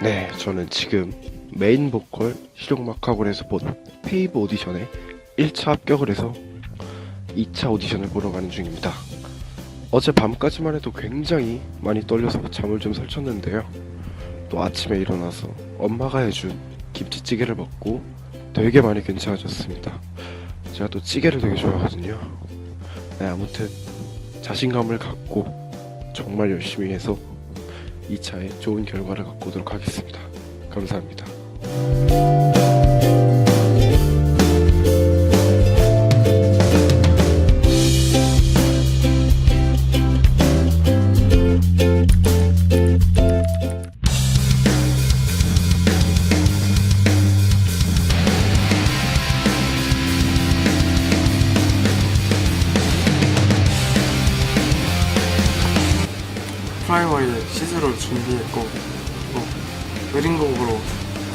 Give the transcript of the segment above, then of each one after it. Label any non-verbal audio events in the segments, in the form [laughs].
네, 저는 지금 메인 보컬 실용 마카곤에서 본 페이브 오디션에 1차 합격을 해서 2차 오디션을 보러 가는 중입니다. 어제 밤까지만 해도 굉장히 많이 떨려서 잠을 좀 설쳤는데요. 또 아침에 일어나서 엄마가 해준 김치찌개를 먹고 되게 많이 괜찮아졌습니다. 제가 또 찌개를 되게 좋아하거든요. 네, 아무튼 자신감을 갖고 정말 열심히 해서 2차에 좋은 결과를 갖고 오도록 하겠습니다. 감사합니다. 프라이머리 시스로 준비했고 또 웨딩곡으로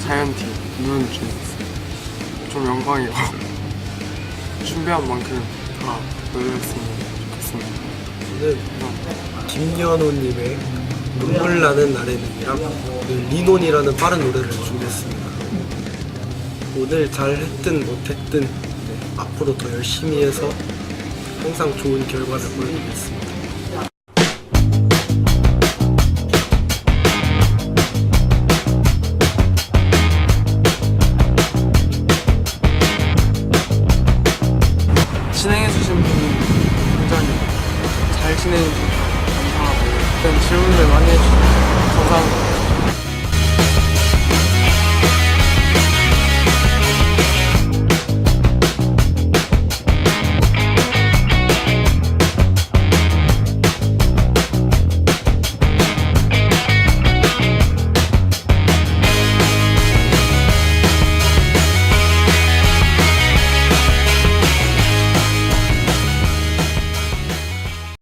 자이언티 눈 준비했어요 좀 영광이고 [laughs] 준비한 만큼 다 노래했으면 좋겠습니다 저는 김연호님의 눈물 나는 날에는이랑 오늘 리논이라는 빠른 노래를 준비했습니다. 오늘 잘했든 못했든 네, 앞으로 더 열심히 해서 항상 좋은 결과를 보여드리겠습니다. 굉장히 잘 지내는지 감사하고 일단 질문을 많이 해주셔서 감사합니다.